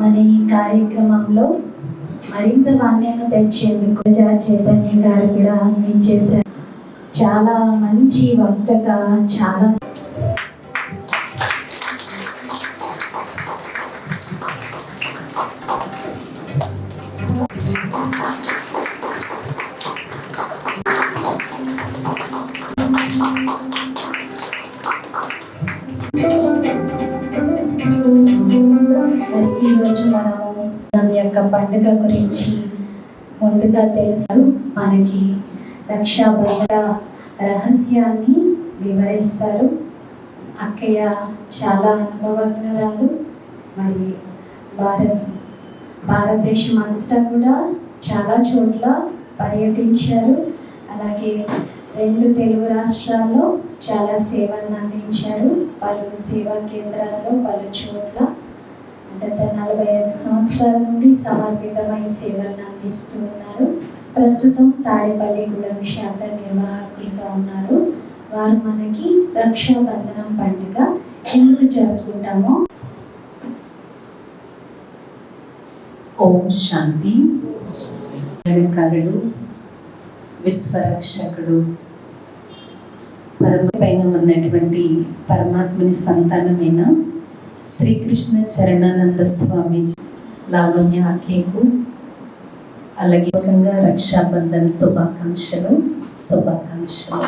మన ఈ కార్యక్రమంలో మరింత నాణ్యత తెచ్చేందుకు ప్రజా చైతన్య గారు కూడా ఇచ్చేసారు చాలా మంచి వక్తగా చాలా పండుగ గురించి ముందుగా తెలుసు మనకి రక్షాబంధ రహస్యాన్ని వివరిస్తారు. అక్కయ్య చాలా అనుభవజ్ఞురాలు. మరి భారత్ భారతదేశం అంతటా కూడా చాలా చోట్ల పర్యటించారు. అలాగే రెండు తెలుగు రాష్ట్రాల్లో చాలా సేవలను అందించారు. పలు సేవా కేంద్రాలలో పలు చోట్ల గత నలభై ఐదు సంవత్సరాల నుండి సమర్పితమై సేవలను అందిస్తూ ఉన్నారు. ప్రస్తుతం తాడేపల్లిగూడెం శాఖ నిర్వాహకులుగా ఉన్నారు. వారు మనకి రక్షాబంధనం పండుగ ఎందుకు జరుపుకుంటామో ఓం శాంతి. నడకరుడు విశ్వరక్షకుడు పరమ పైన ఉన్నటువంటి పరమాత్మని సంతానమైన శ్రీకృష్ణ చరణానంద స్వామి లావణ్య ఆకేకు అలాగే ముఖ్యంగా రక్షాబంధన్ శుభాకాంక్షలు శుభాకాంక్షలు.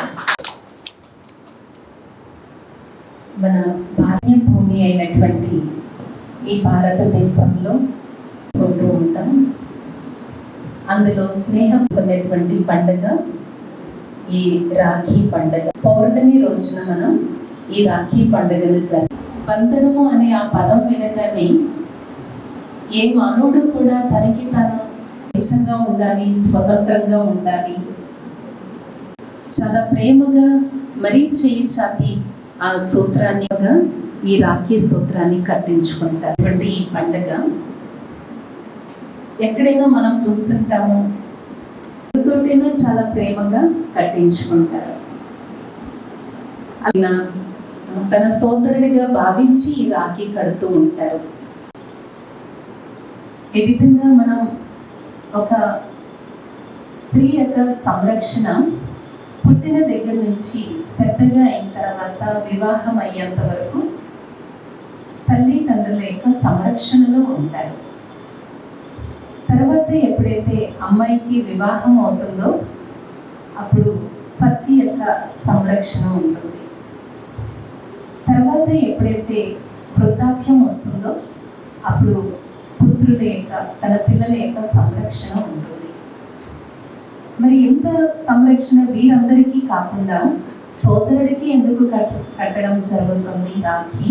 మన భార్య భూమి అయినటువంటి ఈ భారతదేశంలో ఉంటూ ఉంటాం. అందులో స్నేహం కొనేటువంటి పండుగ ఈ రాఖీ పండుగ. పౌర్ణమి రోజున మనం ఈ రాఖీ పండుగను జరుపు బంధనము అనే ఆ పదం వినగానే ఏ మానవుడు కూడా తనకి తను నిజంగా ఉండాలి స్వతంత్రంగా ఉండాలి. చాలా ప్రేమగా మరీ చేయి చాపి ఆ సూత్రాన్ని ఈ రాఖీ సూత్రాన్ని కట్టించుకుంటారు. అంటే ఈ పండుగ ఎక్కడైనా మనం చూస్తుంటాము తోటైనా చాలా ప్రేమగా కట్టించుకుంటారు. అలా తన సోదరుడిగా భావించి రాఖీ కడుతూ ఉంటారు. ఈ విధంగా మనం ఒక స్త్రీ యొక్క సంరక్షణ పుట్టిన దగ్గర నుంచి పెద్దగా అయిన తర్వాత వివాహం అయ్యేంత వరకు తల్లి తండ్రుల యొక్క సంరక్షణలో ఉంటారు. తర్వాత ఎప్పుడైతే అమ్మాయికి వివాహం అవుతుందో అప్పుడు పత్తి యొక్క సంరక్షణ ఉంటుంది. తర్వాత ఎప్పుడైతే వృద్ధాప్యం వస్తుందో అప్పుడు పుత్రుల యొక్క తన పిల్లల యొక్క సంరక్షణ ఉంటుంది. మరి ఎంత సంరక్షణ వీరందరికీ కాకుండా సోదరుడికి ఎందుకు కట్ కట్టడం జరుగుతుంది రాఖీ?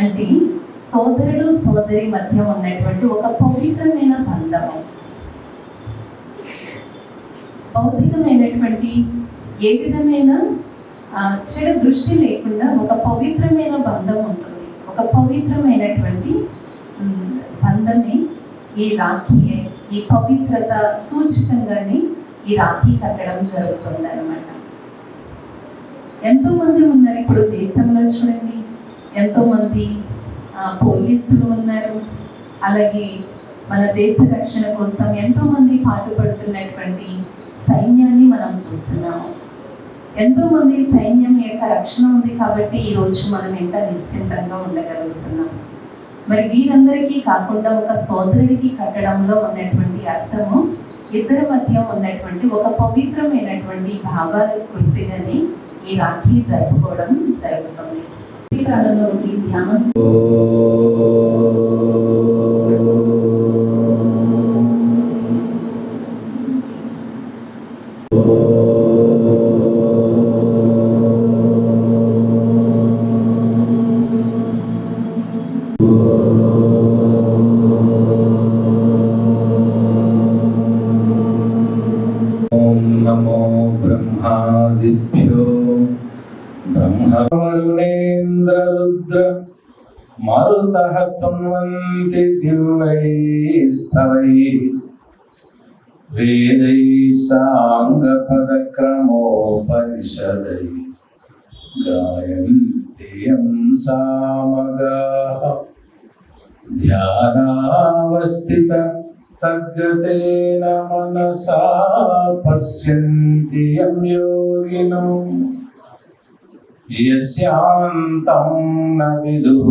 అంటే సోదరుడు సోదరి మధ్య ఉన్నటువంటి ఒక పవిత్రమైన బంధము. భౌతికమైనటువంటి ఏ విధమైన చెడు దృష్టి లేకుండా ఒక పవిత్రమైన బంధం ఉంటుంది. ఒక పవిత్రమైనటువంటి బంధమే ఈ రాఖీ ఈ పవిత్రత సూచకంగానే ఈ రాఖీ కట్టడం జరుగుతుంది అనమాట ఎంతో మంది ఉన్నారు ఇప్పుడు దేశంలో చూడండి. ఎంతో మంది పోలీసులు ఉన్నారు. అలాగే మన దేశ రక్షణ కోసం ఎంతో మంది పాటుపడుతున్నటువంటి సైన్యాన్ని మనం చూస్తున్నాము. ఎంతో మంది సైన్యం యొక్క రక్షణ ఉంది కాబట్టి ఈ రోజు మనం ఎంత నిశ్చింతంగా ఉండగలుగుతున్నాం? మరి వీరందరికీ కాకుండా ఒక సోదరుడికి కట్టడంలో ఉన్నటువంటి అర్థము ఇద్దరి మధ్య ఉన్నటువంటి ఒక పవిత్రమైనటువంటి భావాలకు గుర్తుగాని ఈ రాఖీ జరుపుకోవడం జరుగుతుంది. తీరాలలో ధ్యానం वेदैः साङ्गपदक्रमोपनिषदैः गायन्ति यं सामगाः ध्यानावस्थित तद्गतेन मनसा पश्यन्ति यं योगिनो यस्यान्तं न विदुः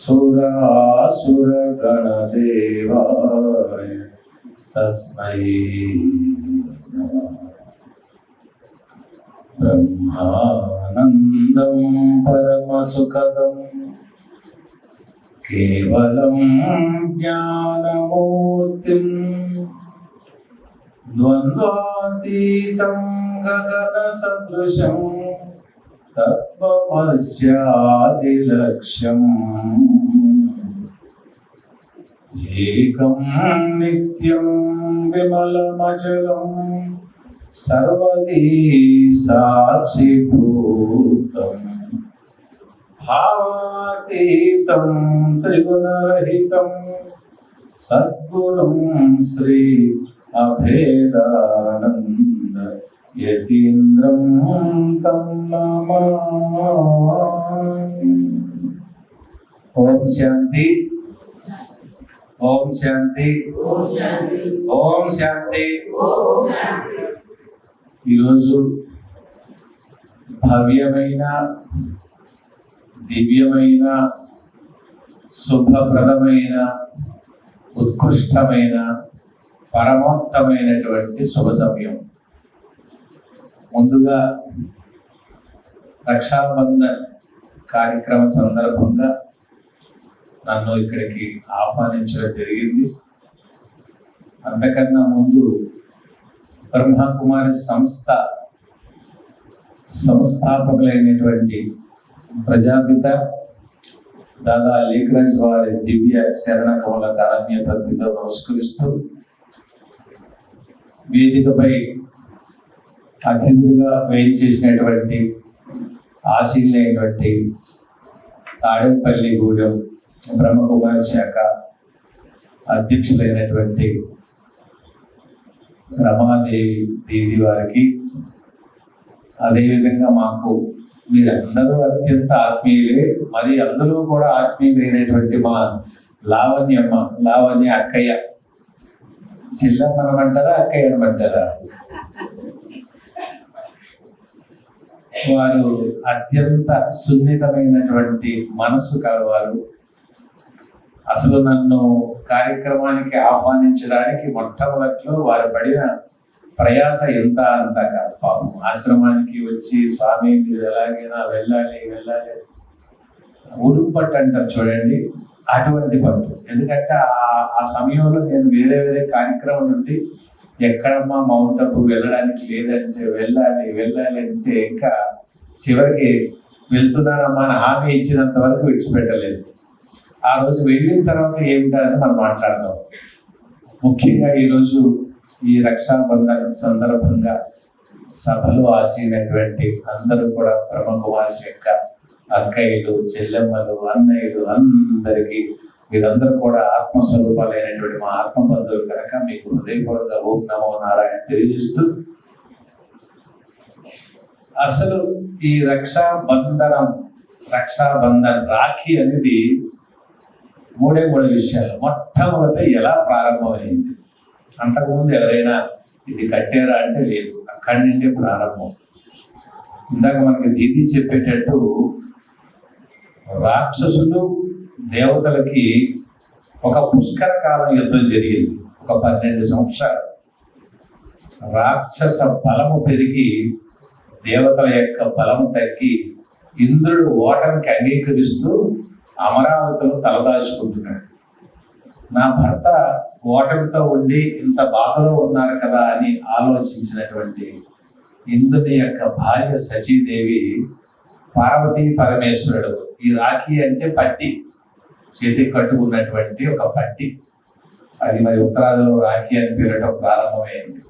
सुरासुरगणदेवाय तस्मै नमः ब्रह्मानन्दं परमसुखदम् केवलं ज्ञानमूर्तिम् द्वन्द्वातीतं गगनसदृशं तत्त्वमस्यादिलक्ष्यम् ఏకం నిత్యం విమలమచలం సర్వదీ సాక్షిభూతం భావాతీతం త్రిగుణరహితం. సద్గుణం శ్రీ అభేదానంద యతీంద్రం తం నమా. ఓం శాంతి. ఓం శాంతి. ఓం శాంతి. ఈరోజు భవ్యమైన దివ్యమైన శుభప్రదమైన ఉత్కృష్టమైన పరమోత్తమైనటువంటి శుభ సమయం. ముందుగా రక్షాబంధన్ కార్యక్రమ సందర్భంగా నన్ను ఇక్కడికి ఆహ్వానించడం జరిగింది. అంతకన్నా ముందు బ్రహ్మకుమారి సంస్థ సంస్థాపకులైనటువంటి ప్రజాపిత దాదా లేఖరాజ్ వారి దివ్య శరణ కమల కారణ్య భక్తితో నమస్కరిస్తూ వేదికపై అతిథులుగా వేయించేసినటువంటి ఆశీలైనటువంటి తాడేపల్లి గూడెం బ్రహ్మకుమారి శాఖ అధ్యక్షులైనటువంటి రమాదేవి దీది వారికి. అదేవిధంగా మాకు మీరందరూ అత్యంత ఆత్మీయులే మరి అందరూ కూడా ఆత్మీయులైనటువంటి మా లావణ్యమ్మ లావణ్య అక్కయ్య. చిల్లమ్మనమంటారా అక్కయ్య అనమంటారా వారు అత్యంత సున్నితమైనటువంటి మనస్సు కలవారు. అసలు నన్ను కార్యక్రమానికి ఆహ్వానించడానికి మొట్టమొదట్లో వారు పడిన ప్రయాస ఎంత అంత కాదు పాపం. ఆశ్రమానికి వచ్చి స్వామి మీరు ఎలాగైనా వెళ్ళాలి వెళ్ళాలి. ఉడుపు పట్టు అంటారు చూడండి అటువంటి పట్టు. ఎందుకంటే ఆ ఆ సమయంలో నేను వేరే వేరే కార్యక్రమం నుండి ఎక్కడమ్మా మౌంట్ అప్ వెళ్ళడానికి లేదంటే వెళ్ళాలి వెళ్ళాలి అంటే ఇంకా చివరికి వెళ్తున్నానమ్మా అని హామీ ఇచ్చినంత వరకు విడిచిపెట్టలేదు. ఆ రోజు వెళ్ళిన తర్వాత ఏమిటనేది మనం మాట్లాడదాం. ముఖ్యంగా ఈరోజు ఈ రక్షాబంధన సందర్భంగా సభలో ఆశీనటువంటి అందరూ కూడా ప్రముఖ బ్రహ్మకుమారి యొక్క అక్కయ్యలు చెల్లెమ్మలు అన్నయ్యలు అందరికీ మీరందరూ కూడా ఆత్మస్వరూపాలైనటువంటి మా ఆత్మ బంధువులు కనుక మీకు హృదయపూర్వక ఓం నమో నారాయణ తెలియజేస్తూ అసలు ఈ రక్షాబంధనం రక్షాబంధన్ రాఖీ అనేది మూడే మూడు విషయాలు. మొట్టమొదట ఎలా ప్రారంభమైంది? అంతకుముందు ఎవరైనా ఇది కట్టారా అంటే లేదు. అక్కడి నుండే ప్రారంభం. ఇందాక మనకి దీది చెప్పేటట్టు రాక్షసులు దేవతలకి ఒక పుష్కర కాలం యుద్ధం జరిగింది. ఒక పన్నెండు సంవత్సరాలు. రాక్షస బలము పెరిగి దేవతల యొక్క బలము తగ్గి ఇంద్రుడు ఓటమికి అంగీకరిస్తూ అమరావతిలో తలదాచుకుంటున్నాడు నా భర్త ఓటమితో ఉండి ఇంత బాధలో ఉన్నారు కదా అని ఆలోచించినటువంటి ఇంద్రుని యొక్క భార్య సచీదేవి పార్వతీ పరమేశ్వరుడు. ఈ రాఖీ అంటే పట్టి. చేతికి కట్టుకున్నటువంటి ఒక పట్టి. అది మరి ఉత్తరాదిలో రాఖీ అని పేరటం ప్రారంభమైంది.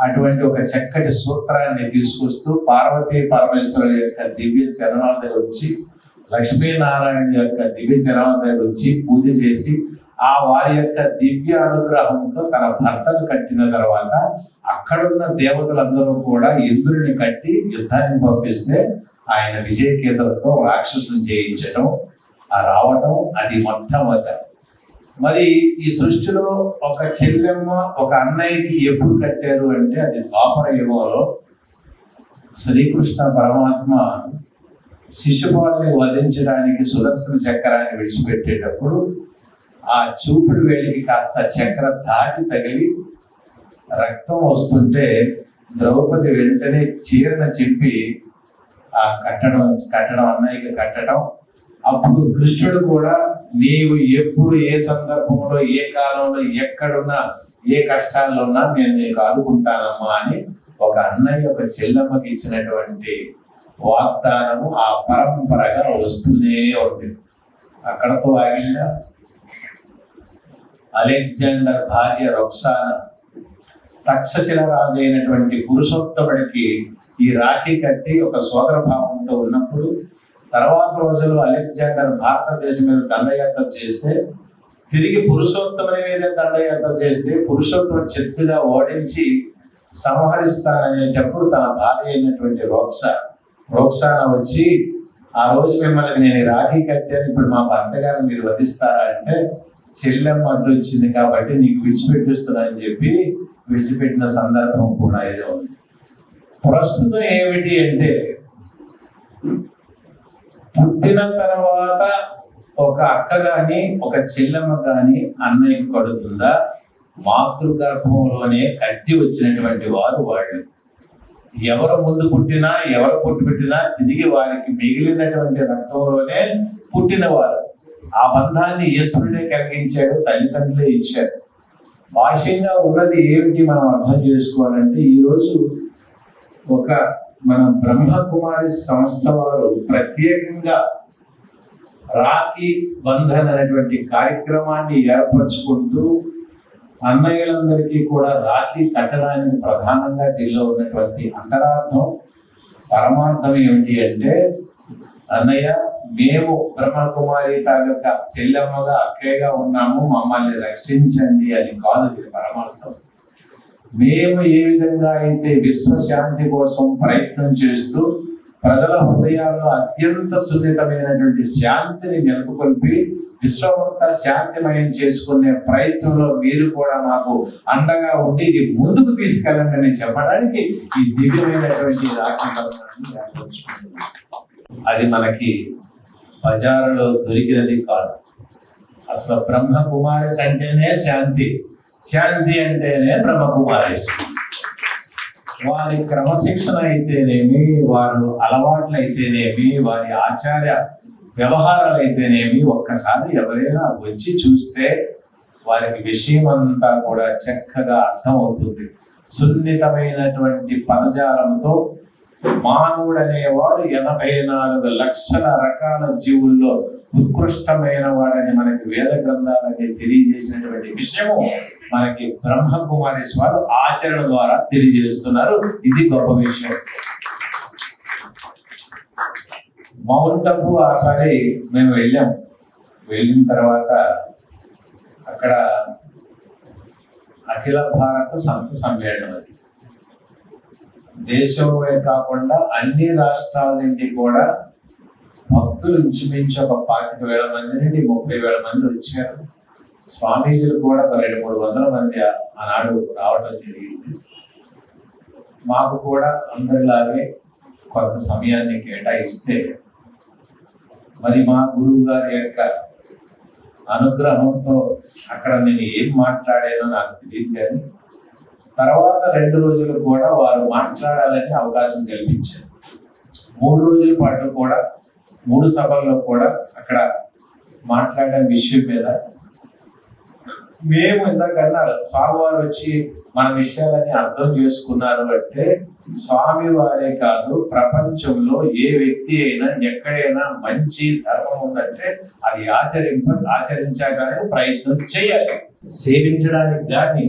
అటువంటి ఒక చక్కటి సూత్రాన్ని తీసుకొస్తూ పార్వతీ పరమేశ్వరుడు యొక్క దివ్య చరణాల దగ్గర వచ్చి లక్ష్మీనారాయణ యొక్క దివ్య చరణ వచ్చి పూజ చేసి ఆ వారి యొక్క దివ్య అనుగ్రహంతో తన భర్తను కట్టిన తర్వాత అక్కడున్న దేవతలందరూ కూడా ఇంద్రుని కట్టి యుద్ధానికి పంపిస్తే ఆయన విజయకేతలతో రాక్షసుని జయించడం రావటం అది మొట్టమొదట. మరి ఈ సృష్టిలో ఒక చెల్లెమ్మ ఒక అన్నయ్యకి ఎప్పుడు కట్టారు అంటే అది ద్వాపర యుగంలో శ్రీకృష్ణ పరమాత్మ శిశుపాలని వధించడానికి సుదర్శన చక్రాన్ని విడిచిపెట్టేటప్పుడు ఆ చూపుడు వేలికి కాస్త చక్ర దాటి తగిలి రక్తం వస్తుంటే ద్రౌపది వెంటనే చీరన చెప్పి ఆ కట్టడం కట్టడం అన్నయ్యకి కట్టడం. అప్పుడు కృష్ణుడు కూడా నీవు ఎప్పుడు ఏ సందర్భంలో ఏ కాలంలో ఎక్కడున్నా ఏ కష్టాల్లో ఉన్నా నేను నీకు ఆదుకుంటానమ్మా అని ఒక అన్నయ్య ఒక చెల్లమ్మకి ఇచ్చినటువంటి వాగ్దానము ఆ పరంపరగా వస్తూనే ఉంది. అక్కడతో ఆగిందా? అలెగ్జాండర్ భార్య రొక్సాన తక్షశిల రాజు అయినటువంటి పురుషోత్తముడికి ఈ రాఖీ కట్టి ఒక సోదర భావంతో ఉన్నప్పుడు తర్వాత రోజుల్లో అలెగ్జాండర్ భారతదేశం మీద దండయాత్ర చేస్తే తిరిగి పురుషోత్తముని మీదే దండయాత్ర చేస్తే పురుషోత్తముడు చెట్టుగా ఓడించి సంహరిస్తాననేటప్పుడు తన భార్య అయినటువంటి రోక్స రోక్సాన వచ్చి ఆ రోజు మిమ్మల్ని నేను రాఖీ కట్టాను ఇప్పుడు మా భర్త గారు మీరు వధిస్తారా? అంటే చెల్లెమ్మ అడ్డు వచ్చింది కాబట్టి నీకు విడిచిపెట్టిస్తున్నానని చెప్పి విడిచిపెట్టిన సందర్భం కూడా ఏదో ఉంది. ప్రస్తుతం ఏమిటి అంటే పుట్టిన తర్వాత ఒక అక్క గాని ఒక చెల్లెమ్మ గాని అన్నయ్యకు కడుతుందా? మాతృగర్భంలోనే కట్టి వచ్చినటువంటి వారు వాళ్ళు. ఎవరు ముందు పుట్టినా ఎవరు పుట్టి పెట్టినా తిరిగి వారికి మిగిలినటువంటి రక్తంలోనే పుట్టినవారు. ఆ బంధాన్ని ఈశ్వరుడే కలిగించాడు తల్లిదండ్రులే ఇచ్చారు. బాహ్యంగా ఉన్నది ఏమిటి మనం అర్థం చేసుకోవాలంటే ఈరోజు ఒక మన బ్రహ్మకుమారి సంస్థ వారు ప్రత్యేకంగా రాఖీ బంధన్ అనేటువంటి కార్యక్రమాన్ని ఏర్పరచుకుంటూ అన్నయ్యలందరికీ కూడా రాఖీ కట్టడానికి ప్రధానంగా దీనిలో ఉన్నటువంటి అంతరార్థం పరమార్థం ఏమిటి అంటే అన్నయ్య మేము బ్రహ్మకుమారి తాలూక చెల్లెమ్మగా అక్కయ్యగా ఉన్నాము మమ్మల్ని రక్షించండి అని కాదు ఇది పరమార్థం. మేము ఏ విధంగా అయితే విశ్వశాంతి కోసం ప్రయత్నం చేస్తూ ప్రజల హృదయాల్లో అత్యంత సున్నితమైనటువంటి శాంతిని నెలకొల్పి విశ్వమంతా శాంతిమయం చేసుకునే ప్రయత్నంలో మీరు కూడా మాకు అండగా ఉండి ఇది ముందుకు తీసుకెళ్ళండి అని చెప్పడానికి ఈ దివ్యమైనటువంటి రాఖీ అది మనకి బజారులో దొరికినది కాదు. అసలు బ్రహ్మ కుమారిస్ అంటేనే శాంతి. శాంతి అంటేనే బ్రహ్మ కుమారిస్ వారి క్రమశిక్షణ అయితేనేమి వారు అలవాట్లు అయితేనేమి వారి ఆచార్య వ్యవహారాలు అయితేనేమి ఒక్కసారి ఎవరైనా వచ్చి చూస్తే వారికి విషయం అంతా కూడా చక్కగా అర్థమవుతుంది. సున్నితమైనటువంటి పదజాలంతో మానవుడు అనేవాడు ఎనభై నాలుగు లక్షల రకాల జీవుల్లో ఉత్కృష్టమైన వాడని మనకి వేద గ్రంథాలకి తెలియజేసినటువంటి విషయము మనకి బ్రహ్మకుమారి స్వామి ఆచరణ ద్వారా తెలియజేస్తున్నారు. ఇది గొప్ప విషయం. మౌంట్ అబు ఆసారి మేము వెళ్ళాం. వెళ్ళిన తర్వాత అక్కడ అఖిల భారత సంత సమ్మేళనం అది దేశమే కాకుండా అన్ని రాష్ట్రాల నుండి కూడా భక్తులు ఇంచుమించు ఒక పాతిక వేల మంది నుండి ముప్పై వేల మంది వచ్చారు. స్వామీజీలు కూడా ఒక రెండు మూడు వందల మంది ఆనాడు రావటం జరిగింది. మాకు కూడా అందరిలాగే కొంత సమయాన్ని కేటాయిస్తే మరి మా గురువు గారి యొక్క అనుగ్రహంతో అక్కడ నేను ఏం మాట్లాడానో నాకు తెలియదు కానీ తర్వాత రెండు రోజులు కూడా వారు మాట్లాడాలని అవకాశం కల్పించారు. మూడు రోజుల పాటు కూడా మూడు సభల్లో కూడా అక్కడ మాట్లాడే విషయం మీద మేము ఇందాక అన్నారు స్వామివారు వచ్చి మన విషయాలని అర్థం చేసుకున్నారు అంటే స్వామి వారే కాదు ప్రపంచంలో ఏ వ్యక్తి అయినా ఎక్కడైనా మంచి ధర్మం ఉందంటే అది ఆచరింప ఆచరించడానికి ప్రయత్నం చేయాలి. సేవించడానికి కానీ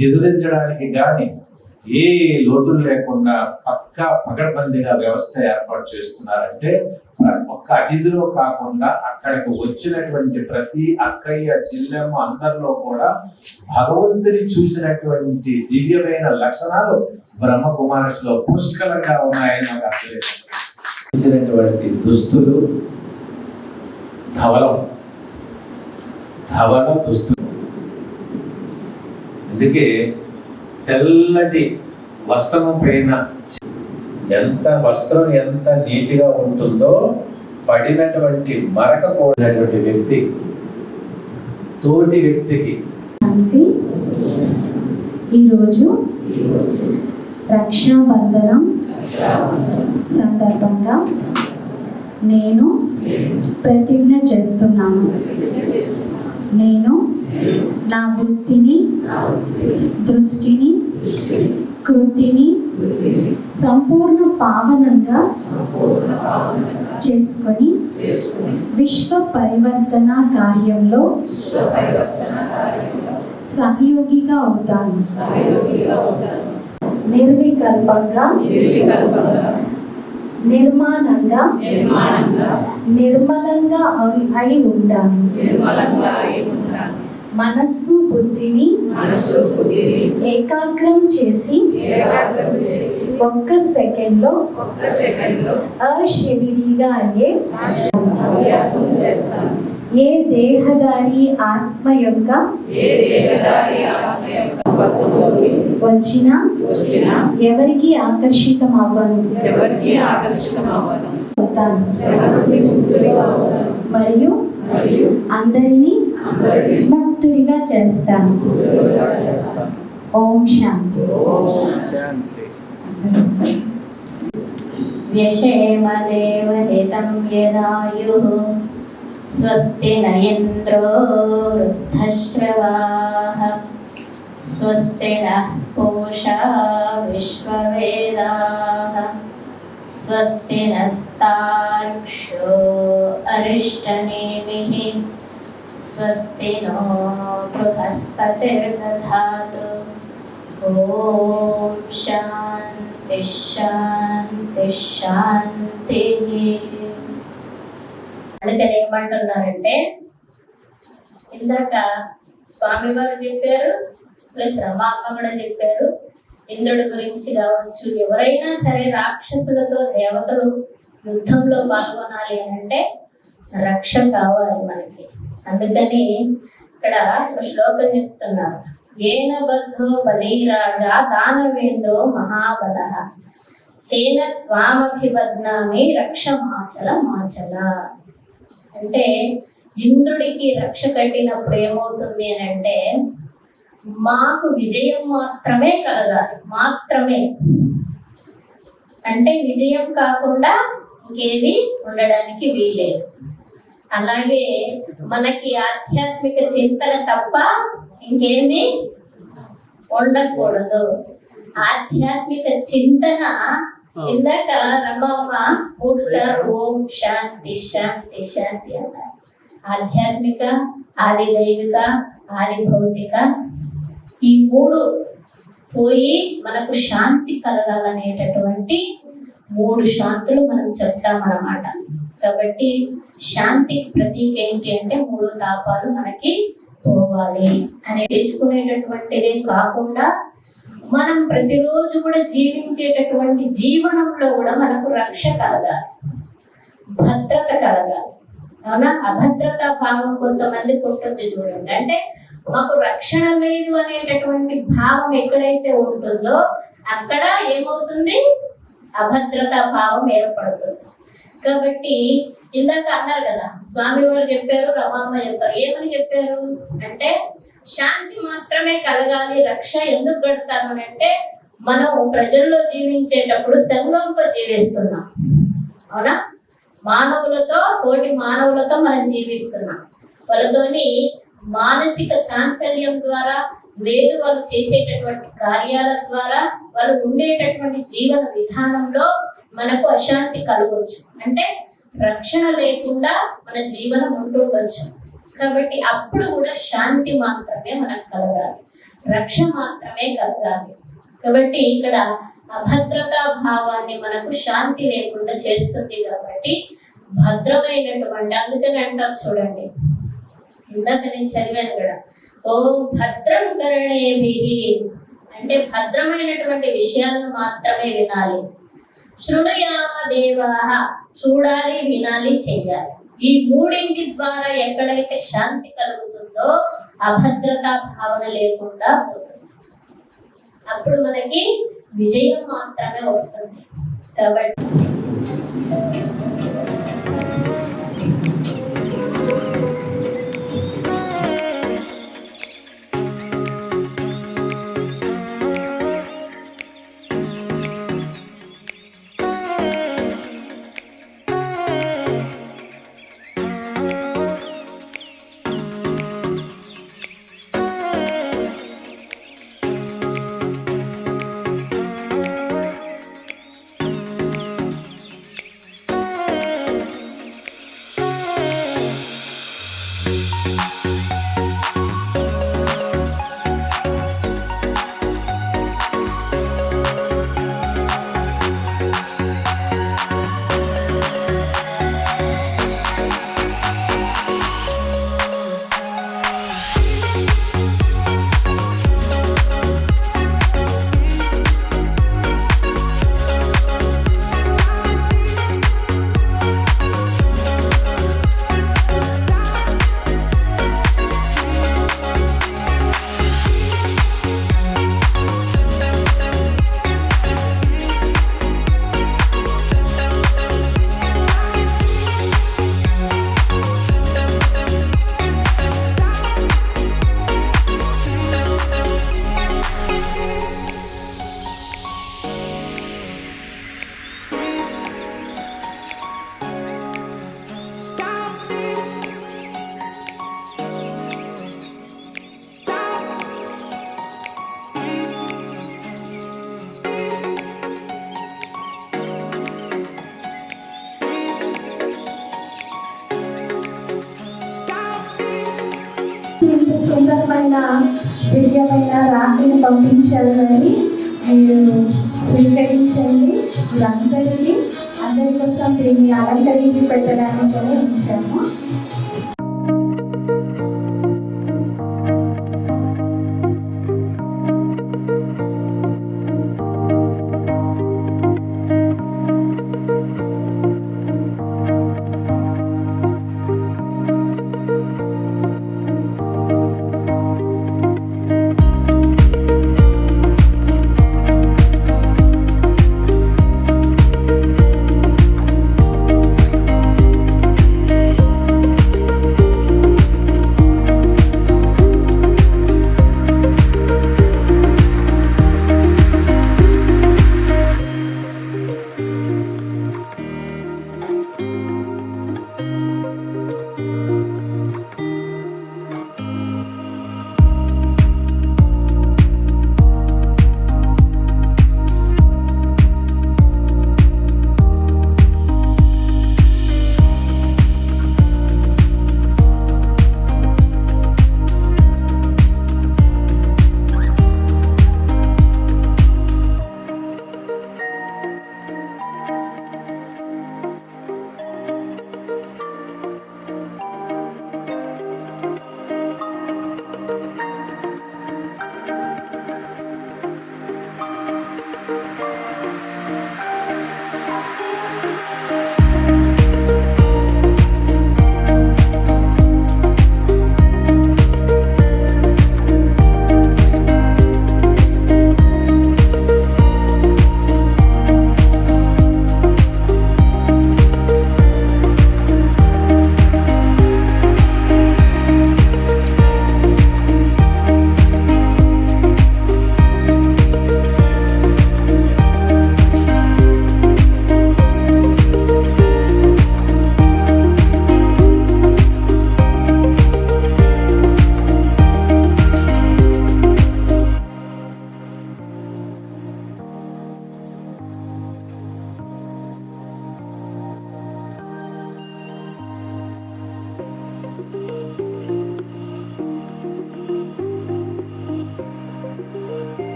ఎదురించడానికి కానీ ఏ లోటులు లేకుండా పక్కా పకడ్బందీగా వ్యవస్థ ఏర్పాటు చేస్తున్నారంటే ఒక్క అతిథిలో కాకుండా అక్కడికి వచ్చినటువంటి ప్రతి అక్కయ్య చెల్లెమ్మ అందరిలో కూడా భగవంతుని చూసినటువంటి దివ్యమైన లక్షణాలు బ్రహ్మకుమారిలో పుష్కలంగా ఉన్నాయని నాకు అర్థమైంది. దుస్తులు ధవలం ధవల దుస్తులు అందుకే తెల్లటి వస్త్రం పైన ఎంత వస్త్రం ఎంత నీటిగా ఉంటుందో పడినటువంటి మరక కూడినటువంటి వ్యక్తి తోటి వ్యక్తికి. ఈరోజు రక్షాబంధనం సందర్భంగా నేను ప్రతిజ్ఞ చేస్తున్నాను. నేను నా వృత్తిని దృష్టిని కృతిని సంపూర్ణ పావనంగా చేసుకొని విశ్వ పరివర్తన కార్యంలో సహయోగిగా అవుతాను. నిర్వికల్పంగా నిర్మాణంగా నిర్మలంగా అయి- ఉంటాను మనస్సు బుద్ధిని ఏకాగ్రం చేసి ఒక్క సెకండ్లో అశరీరిగా అయ్యే ఏ దేహదారి ఆత్మ యొక్క వచ్చిన ఎవరికి ఆకర్షితం అవ్వను మరియు అందరినీ ముక్తుడిగా చేస్తాను. ఓం శాంతి. వ్యషేమదేవహితం యదాయు स्वस्ति न इन्द्रो वृद्धश्रवाः स्वस्ति नः पूषा विश्ववेदाः स्वस्ति नस्तार्क्ष्यो अरिष्टनेमिः स्वस्ति नो बृहस्पतिर्दधातु ॐ शान्तिः शान्तिः అందుకని ఏమంటున్నారంటే ఇందాక స్వామి గారు చెప్పారు ప్లస్ రమామ్మ కూడా చెప్పారు ఇంద్రుడి గురించి కావచ్చు ఎవరైనా సరే రాక్షసులతో దేవతలు యుద్ధంలో పాల్గొనాలి అని అంటే రక్ష కావాలి మనకి. అందుకని ఇక్కడ శ్లోకం చెప్తున్నారు. ఏన బద్ధో బలీరాజా దానవేంద్రో మహాబల. తేన త్వామభివద్నామి రక్ష మాచల మాచల. అంటే ఇంద్రుడికి రక్ష కట్టినప్పుడు ఏమవుతుంది అని అంటే మాకు విజయం మాత్రమే కలగాలి మాత్రమే. అంటే విజయం కాకుండా ఇంకేది ఉండడానికి వీలేదు అలాగే మనకి ఆధ్యాత్మిక చింతన తప్ప ఇంకేమీ ఉండకూడదు. ఆధ్యాత్మిక చింతన ఇందాక రమమ్మ మూడు సార్లు ఓం శాంతి శాంతి శాంతి అన్నారు ఆధ్యాత్మిక ఆది దైవిక ఆది భౌతిక ఈ మూడు పోయి మనకు శాంతి కలగాలనేటటువంటి మూడు శాంతులు మనం చెప్తామన్నమాట కాబట్టి శాంతికి ప్రతీక ఏంటి అంటే మూడు తాపాలు మనకి పోవాలి అని చేసుకునేటటువంటిదే కాకుండా మనం ప్రతిరోజు కూడా జీవించేటటువంటి జీవనంలో కూడా మనకు రక్ష కలగాలి. భద్రత కలగాలి. అవునా? అభద్రతా భావం కొంతమందికి ఉంటుంది చూడండి. అంటే మాకు రక్షణ లేదు అనేటటువంటి భావం ఎక్కడైతే ఉంటుందో అక్కడ ఏమవుతుంది? అభద్రతా భావం ఏర్పడుతుంది. కాబట్టి ఇందాక అన్నారు కదా స్వామి వారు చెప్పారు రమామ్మ చెప్పారు ఏమని చెప్పారు? అంటే శాంతి మాత్రమే కలగాలి రక్ష ఎందుకు కడతాను అంటే మనం ప్రజల్లో జీవించేటప్పుడు సంఘంతో జీవిస్తున్నాం. అవునా? మానవులతో తోటి మానవులతో మనం జీవిస్తున్నాం. వాళ్ళతోని మానసిక చాంచల్యం ద్వారా లేదు వాళ్ళు చేసేటటువంటి కార్యాల ద్వారా వాళ్ళు ఉండేటటువంటి జీవన విధానంలో మనకు అశాంతి కలగవచ్చు అంటే రక్షణ లేకుండా మన జీవనం ఉంటుండొచ్చు. కాబట్టి అప్పుడు కూడా శాంతి మాత్రమే మనకు కలగాలి. రక్ష మాత్రమే కలగాలి. కాబట్టి ఇక్కడ అభద్రతా భావాన్ని మనకు శాంతి లేకుండా చేస్తుంది కాబట్టి భద్రమైనటువంటి అందుకని అంటారు చూడండి. ఇందాక నేను చదివాను కూడా ఓ భద్రం కరణేభి అంటే భద్రమైనటువంటి విషయాలను మాత్రమే వినాలి. శృణుయామ దేవాహ చూడాలి వినాలి చెయ్యాలి. ఈ మూడింటి ద్వారా ఎక్కడైతే శాంతి కలుగుతుందో అభద్రతా భావన లేకుండా పోతుంది. అప్పుడు మనకి విజయం మాత్రమే వస్తుంది. కాబట్టి దివ్యమైన రాత్రిని పంపించాలని మీరు స్వీకరించండి. మీరందరికీ అందరి కోసం దీన్ని అలంకరించి పెట్టడానికి ఉంచాము.